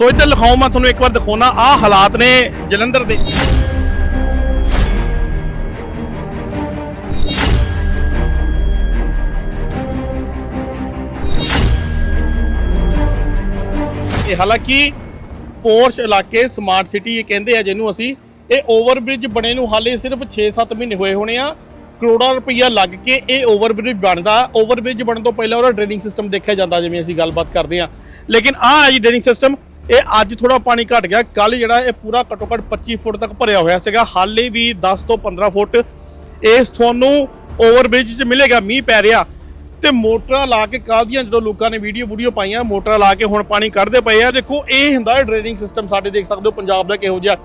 ਸੋ ਇੱਧਰ ਲਿਖਾਓ ਮੈਂ ਤੁਹਾਨੂੰ ਇੱਕ ਵਾਰ ਦਿਖਾਉਣਾ ਆਹ ਹਾਲਾਤ ਨੇ ਜਲੰਧਰ ਦੇ। ਇਹ ਹਾਲਾਂਕਿ ਪੋਰਸ਼ ਇਲਾਕੇ ਸਮਾਰਟ ਸਿਟੀ ਇਹ ਕਹਿੰਦੇ ਆ ਜਿਹਨੂੰ ਅਸੀਂ, ਇਹ ਓਵਰਬ੍ਰਿਜ ਬਣੇ ਨੂੰ ਹਾਲੇ ਸਿਰਫ 6-7 ਮਹੀਨੇ ਹੋਏ ਹੋਣੇ ਆ। ਕਰੋੜਾਂ ਰੁਪਈਆ ਲੱਗ ਕੇ ਇਹ ਓਵਰਬ੍ਰਿਜ ਬਣਦਾ। ਓਵਰਬ੍ਰਿਜ ਬਣਨ ਤੋਂ ਪਹਿਲਾਂ ਉਹਦਾ ਡਰੇਨਿੰਗ ਸਿਸਟਮ ਦੇਖਿਆ ਜਾਂਦਾ, ਜਿਵੇਂ ਅਸੀਂ ਗੱਲਬਾਤ ਕਰਦੇ ਆ ਲੇਕਿਨ ਆਹ ਹੈ ਜੀ ਡਰੇਨਿੰਗ ਸਿਸਟਮ ਇਹ ਅੱਜ ਥੋੜਾ ਪਾਣੀ ਘਟ ਗਿਆ। ਕੱਲ ਜਿਹੜਾ ਇਹ ਪੂਰਾ ਘੱਟੋ ਘੱਟ 25 ਫੁੱਟ ਤੱਕ ਭਰਿਆ ਹੋਇਆ ਸੀਗਾ। ਹਾਲੇ ਵੀ 10 ਤੋਂ 15 ਫੁੱਟ ਇਸ ਤੁਹਾਨੂੰ ਓਵਰਬ੍ਰਿਜ 'ਚ ਮਿਲੇਗਾ, ਮੀਂਹ ਪੈ ਰਿਹਾ। ਤੇ ਮੋਟਰਾਂ ਲਾ ਕੇ ਕੱਲ੍ਹ ਦੀਆਂ ਜਦੋਂ ਲੋਕਾਂ ਨੇ ਵੀਡੀਓ ਵੀਡੀਓ ਪਾਈਆਂ, ਮੋਟਰਾਂ ਲਾ ਕੇ ਹੁਣ ਪਾਣੀ ਕੱਢਦੇ ਪਏ ਆ। ਦੇਖੋ, ਇਹ ਹੁੰਦਾ ਹੈ ਡਰੇਨਿੰਗ ਸਿਸਟਮ, ਸਾਡੇ ਦੇਖ ਸਕਦੇ ਹੋ ਪੰਜਾਬ ਦਾ ਕਿਹੋ ਜਿਹਾ।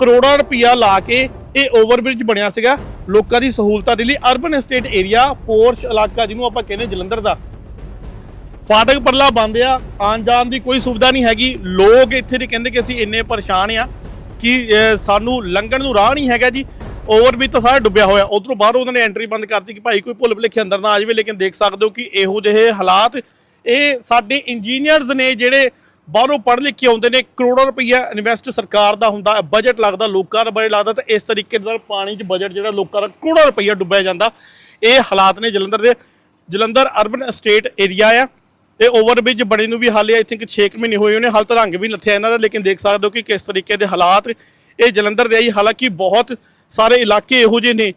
ਕਰੋੜਾਂ ਰੁਪਈਆ ਲਾ ਕੇ ਇਹ ਓਵਰਬ੍ਰਿਜ ਬਣਿਆ ਸੀਗਾ। ਲੋਕਾਂ ਦੀ ਸਹੂਲਤਾਂ ਦੇ ਲਈ ਅਰਬਨ ਐਸਟੇਟ ਏਰੀਆ, ਪੋਰਸ਼ ਇਲਾਕਾ ਜਿਹਨੂੰ ਆਪਾਂ ਕਹਿੰਦੇ ਜਲੰਧਰ ਦਾ। ਫਾਟਕ ਪਰਲਾ ਬੰਦ ਆ, ਆਉਣ ਜਾਣ ਦੀ ਕੋਈ ਸੁਵਿਧਾ ਨਹੀਂ ਹੈਗੀ। ਲੋਕ ਇੱਥੇ ਦੇ ਕਹਿੰਦੇ ਕਿ ਅਸੀਂ ਇੰਨੇ ਪਰੇਸ਼ਾਨ ਆ ਕਿ ਸਾਨੂੰ ਲੰਘਣ ਨੂੰ ਰਾਹ ਨਹੀਂ ਹੈਗਾ ਜੀ। ਓਵਰ ਵੀ ਤਾਂ ਸਾਰਾ ਡੁੱਬਿਆ ਹੋਇਆ। ਉਧਰੋਂ ਬਾਹਰ ਉਹਨਾਂ ਨੇ ਐਂਟਰੀ ਬੰਦ ਕਰਤੀ ਕਿ ਭਾਈ ਕੋਈ ਭੁੱਲ ਭੁਲੇਖੇ ਅੰਦਰ ਨਾ ਆ ਜਾਵੇ, ਲੇਕਿਨ ਦੇਖ ਸਕਦੇ ਹੋ ਕਿ ਇਹੋ ਜਿਹੇ ਹਾਲਾਤ, ਇਹ ਸਾਡੇ ਇੰਜੀਨੀਅਰਸ ਨੇ ਜਿਹੜੇ ਬਾਹਰੋਂ ਪੜ੍ਹ ਲਿਖ ਕੇ ਆਉਂਦੇ ਨੇ, ਕਰੋੜਾਂ ਰੁਪਈਆ ਇਨਵੈਸਟ ਸਰਕਾਰ ਦਾ ਹੁੰਦਾ ਬਜਟ ਲੱਗਦਾ, ਲੋਕਾਂ ਦਾ ਬਜਟ ਲੱਗਦਾ, ਤਾਂ ਇਸ ਤਰੀਕੇ ਨਾਲ ਪਾਣੀ 'ਚ ਬਜਟ ਜਿਹੜਾ ਲੋਕਾਂ ਦਾ ਕਰੋੜਾਂ ਰੁਪਈਆ ਡੁੱਬਿਆ ਜਾਂਦਾ। ਇਹ ਹਾਲਾਤ ਨੇ ਜਲੰਧਰ ਦੇ, ਜਲੰਧਰ ਅਰਬਨ ਐਸਟੇਟ ਏਰੀਆ ਆ। ਇਹ ਓਵਰਬ੍ਰਿਜ ਬਣੇ ਨੂੰ ਵੀ ਹਾਲੇ ਆਈ ਥਿੰਕ 6 ਮਹੀਨੇ ਹੋਏ ਉਹਨੇ ਹਾਲ ਤਾਂ ਰੰਗ ਵੀ ਲੱਥਿਆ ਇਹਨਾਂ ਦਾ, ਲੇਕਿਨ ਦੇਖ ਸਕਦੇ ਹੋ ਕਿ ਕਿਸ ਤਰੀਕੇ ਦੇ ਹਾਲਾਤ ਇਹ ਜਲੰਧਰ ਦੇ ਆਈ ਹਾਲਾਂਕਿ ਬਹੁਤ ਸਾਰੇ ਇਲਾਕੇ ਇਹੋ ਜਿਹੇ ਨੇ,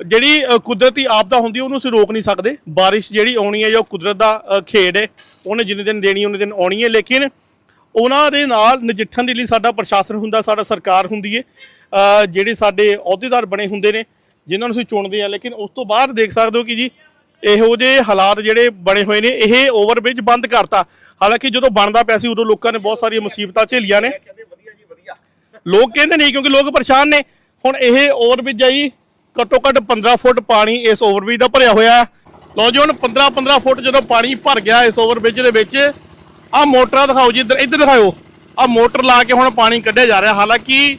ਜਿਹੜੀ ਕੁਦਰਤੀ ਆਪਦਾ ਹੁੰਦੀ ਉਹਨੂੰ ਅਸੀਂ ਰੋਕ ਨਹੀਂ ਸਕਦੇ। ਬਾਰਿਸ਼ ਜਿਹੜੀ ਆਉਣੀ ਹੈ ਜੋ ਕੁਦਰਤ ਦਾ ਖੇਡ ਹੈ ਉਹਨੇ ਜਿੰਨੇ ਦਿਨ ਦੇਣੀ, ਉਹਨੇ ਦਿਨ ਆਉਣੀ ਹੈ ਲੇਕਿਨ ਉਹਨਾਂ ਦੇ ਨਾਲ ਨਜਿੱਠਣ ਦੇ ਲਈ ਸਾਡਾ ਪ੍ਰਸ਼ਾਸਨ ਹੁੰਦਾ, ਸਾਡਾ ਸਰਕਾਰ ਹੁੰਦੀ ਹੈ ਜਿਹੜੇ ਸਾਡੇ ਅਹੁਦੇਦਾਰ ਬਣੇ ਹੁੰਦੇ ਨੇ, ਜਿਨ੍ਹਾਂ ਨੂੰ ਅਸੀਂ ਚੁਣਦੇ ਆ। ਲੇਕਿਨ ਉਸ ਤੋਂ ਬਾਅਦ ਦੇਖ ਸਕਦੇ ਹੋ ਕਿ ਜੀ ਇਹੋ ਜਿਹੇ ਹਾਲਾਤ ਜਿਹੜੇ ਬਣੇ ਹੋਏ ਨੇ, ਇਹ ਓਵਰਬ੍ਰਿਜ ਬੰਦ ਕਰਤਾ। ਹਾਲਾਂਕਿ ਜਦੋਂ ਬਣਦਾ ਪਿਆ ਸੀ, ਉਦੋਂ ਲੋਕਾਂ ਨੇ ਬਹੁਤ ਸਾਰੀਆਂ ਮੁਸੀਬਤਾਂ ਝੇਲੀਆਂ ਨੇ। ਲੋਕ ਕਹਿੰਦੇ ਨਹੀਂ ਕਿਉਂਕਿ ਲੋਕ ਪਰੇਸ਼ਾਨ ਨੇ। ਹੁਣ ਇਹ ਓਵਰਬ੍ਰਿਜ ਆਈ ਘੱਟੋ ਘੱਟ 15 ਫੁੱਟ ਪਾਣੀ ਇਸ ਓਵਰਬ੍ਰਿਜ ਦਾ ਭਰਿਆ ਹੋਇਆ ਹੈ। ਲਓ ਜੀ, ਹੁਣ 15 15 ਫੁੱਟ ਜਦੋਂ ਪਾਣੀ ਭਰ ਗਿਆ ਇਸ ਓਵਰਬ੍ਰਿਜ ਦੇ ਵਿੱਚ, ਆਹ ਮੋਟਰਾਂ ਦਿਖਾਓ ਜੀ, ਇੱਧਰ ਇੱਧਰ ਦਿਖਾਓ। ਆਹ ਮੋਟਰ ਲਾ ਕੇ ਹੁਣ ਪਾਣੀ ਕੱਢਿਆ ਜਾ ਰਿਹਾ। ਹਾਲਾਂਕਿ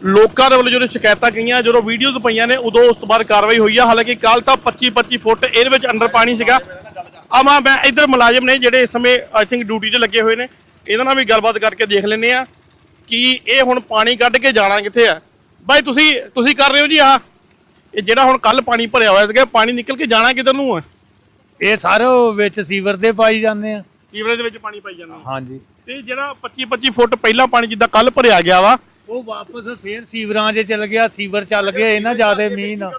ਲੋਕਾਂ ਦੇ ਵੱਲੋਂ ਜਦੋਂ ਸ਼ਿਕਾਇਤਾਂ ਗਈਆਂ ਜਦੋਂ ਵੀਡੀਓਜ਼ ਪਈਆਂ ਨੇ ਉਦੋਂ ਉਸ ਤੋਂ ਬਾਅਦ ਕਾਰਵਾਈ ਹੋਈ ਆ। ਹਾਲਾਂਕਿ ਕੱਲ ਤਾਂ 25 25 ਫੁੱਟ ਇਹਦੇ ਵਿੱਚ ਅੰਡਰ ਪਾਣੀ ਸੀਗਾ। ਆ ਮੈਂ ਮੈਂ ਇੱਧਰ ਮੁਲਾਜ਼ਮ ਨੇ ਜਿਹੜੇ ਇਸ ਸਮੇਂ ਆਈ ਥਿੰਕ ਡਿਊਟੀ 'ਤੇ ਲੱਗੇ ਹੋਏ ਨੇ ਇਹਨਾਂ ਨਾਲ ਵੀ ਗੱਲਬਾਤ ਕਰਕੇ ਦੇਖ ਲੈਂਦੇ ਆ ਕਿ ਇਹ ਹੁਣ ਪਾਣੀ ਕੱਢ ਕੇ ਜਾਣਾ ਕਿੱਥੇ ਆ। ਬਾਈ ਤੁਸੀਂ ਤੁਸੀਂ ਕਰ ਰਹੇ ਹੋ ਜੀ ਆ ਇਹ ਜਿਹੜਾ ਹੁਣ ਕੱਲ ਪਾਣੀ ਭਰਿਆ ਹੋਇਆ ਸੀਗਾ ਪਾਣੀ ਨਿਕਲ ਕੇ ਜਾਣਾ ਕਿੱਧਰ ਨੂੰ ਆ? ਇਹ ਸਾਰੇ ਵਿੱਚ ਸੀਵਰ ਦੇ ਪਾਈ ਜਾਂਦੇ ਆ। ਸੀਵਰੇਜ ਦੇ ਵਿੱਚ ਪਾਣੀ ਪਾਈ ਜਾਂਦਾ ਹਾਂਜੀ। ਤੇ ਜਿਹੜਾ 25 25 ਫੁੱਟ ਪਹਿਲਾਂ ਪਾਣੀ ਜਿੱਦਾਂ ਕੱਲ ਭਰਿਆ ਗਿਆ ਵਾ ਉਹ ਵਾਪਸ ਫੇਰ ਸੀਵਰਾਂ 'ਚ ਚਲ ਗਿਆ ਸੀਵਰ ਚੱਲ ਗਏ ਇਹਨਾਂ ਜ਼ਿਆਦਾ ਮੀਂਹ ਨਾਲ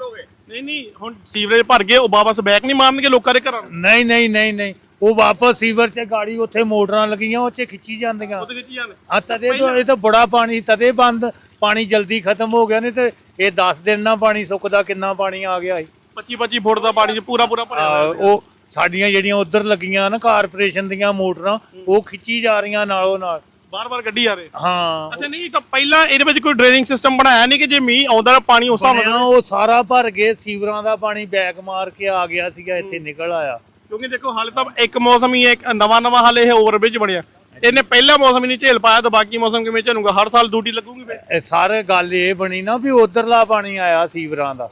ਨਹੀਂ ਨਹੀਂ ਹੁਣ ਸੀਵਰੇਜ ਭਰ ਗਏ ਉਹ ਵਾਪਸ ਬੈਕ ਨਹੀਂ ਮਾਰਨਗੇ ਲੋਕਾਂ ਦੇ ਘਰਾਂ ਨੂੰ? ਨਹੀਂ ਨਹੀਂ ਨਹੀਂ ਨਹੀਂ ਉਹ ਵਾਪਸ ਸੀਵਰ 'ਚ ਗਾੜੀ ਉੱਥੇ ਮੋਟਰਾਂ ਲੱਗੀਆਂ ਉਹ 'ਚ ਖਿੱਚੀ ਜਾਂਦੀਆਂ। ਉਹਦੇ ਵਿੱਚ ਹੀ ਜਾਣ ਆ ਤਦੇ ਤੋਂ ਇਹ ਤਾਂ ਬੜਾ ਪਾਣੀ ਤਦੇ ਬੰਦ ਪਾਣੀ ਜਲਦੀ ਖਤਮ ਹੋ ਗਿਆ ਨਹੀਂ ਤੇ ਇਹ 10 ਦਿਨ ਨਾਲ ਪਾਣੀ ਸੁੱਕਦਾ ਕਿੰਨਾ ਪਾਣੀ ਆ ਗਿਆ ਸੀ। 25 25 ਫੁੱਟ ਦਾ ਪਾਣੀ ਚ ਪੂਰਾ ਪੂਰਾ ਭਰਿਆ ਉਹ ਸਾਡੀਆਂ ਜਿਹੜੀਆਂ ਉਧਰ ਲੱਗੀਆਂ ਨਾ ਕਾਰਪੋਰੇਸ਼ਨ ਦੀਆਂ ਮੋਟਰਾਂ ਉਹ ਖਿੱਚੀ ਜਾ ਰਹੀਆਂ ਨਾਲੋਂ ਨਾਲ। ਬਾਰ-ਬਾਰ ਗੱਡੀ ਆ ਰਹੇ। ਹਾਂ। ਅੱਛਾ ਨਹੀਂ ਤਾਂ ਪਹਿਲਾਂ ਇਹਦੇ ਵਿੱਚ ਕੋਈ ਡਰੇਨਿੰਗ ਸਿਸਟਮ ਬਣਾਇਆ ਨਹੀਂ ਕਿ ਜੇ ਮੀਂਹ ਆਉਂਦਾ ਤਾਂ ਪਾਣੀ ਉਸ ਬਣਿਆ ਉਹ ਸਾਰਾ ਭਰ ਗਏ ਸੀਵਰਾਂ ਦਾ ਪਾਣੀ ਬੈਕ ਮਾਰ ਕੇ ਆ ਗਿਆ ਸੀਗਾ ਇੱਥੇ ਨਿਕਲ ਆਇਆ। ਕਿਉਂਕਿ ਦੇਖੋ ਹਾਲੇ ਤਾਂ ਇੱਕ ਮੌਸਮ ਹੀ ਇੱਕ ਨਵਾਂ ਨਵਾਂ ਹਾਲੇ ਇਹ ਓਵਰਬ੍ਰਿਜ ਬਣਿਆ। ਇਹਨੇ ਪਹਿਲਾ ਮੌਸਮ ਹੀ ਨਹੀਂ ਝੇਲ ਪਾਇਆ ਤਾਂ ਬਾਕੀ ਮੌਸਮ ਕਿਵੇਂ ਝੇਲੂਗਾ? ਹਰ ਸਾਲ ਡਿਊਟੀ ਲੱਗੂਗੀ ਫਿਰ। ਇਹ ਸਾਰੇ ਗੱਲ ਇਹ ਬਣੀ ਨਾ ਵੀ ਉਧਰਲਾ ਪਾਣੀ ਆਇਆ ਸੀਵਰਾਂ ਦਾ।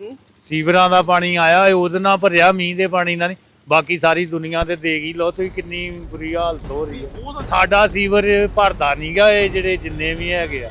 ਹੂੰ? ਸੀਵਰਾਂ ਦਾ ਪਾਣੀ ਆਇਆ ਇਹ ਉਹਦੇ ਨਾਲ ਭਰਿਆ ਮੀਂਹ ਦੇ ਪਾਣੀ ਨਾਲ ਨਹੀਂ। ਬਾਕੀ ਸਾਰੀ ਦੁਨੀਆ ਤੇ ਦੇਖ ਹੀ ਲਓ ਤੁਸੀਂ ਕਿੰਨੀ ਬੁਰੀ ਹਾਲਤ ਹੋ ਰਹੀ ਹੈ। ਉਹ ਸਾਡਾ ਸੀਵਰ ਭਰਦਾ ਨਹੀਂਗਾ ਇਹ ਜਿਹੜੇ ਜਿੰਨੇ ਵੀ ਹੈਗੇ ਆ।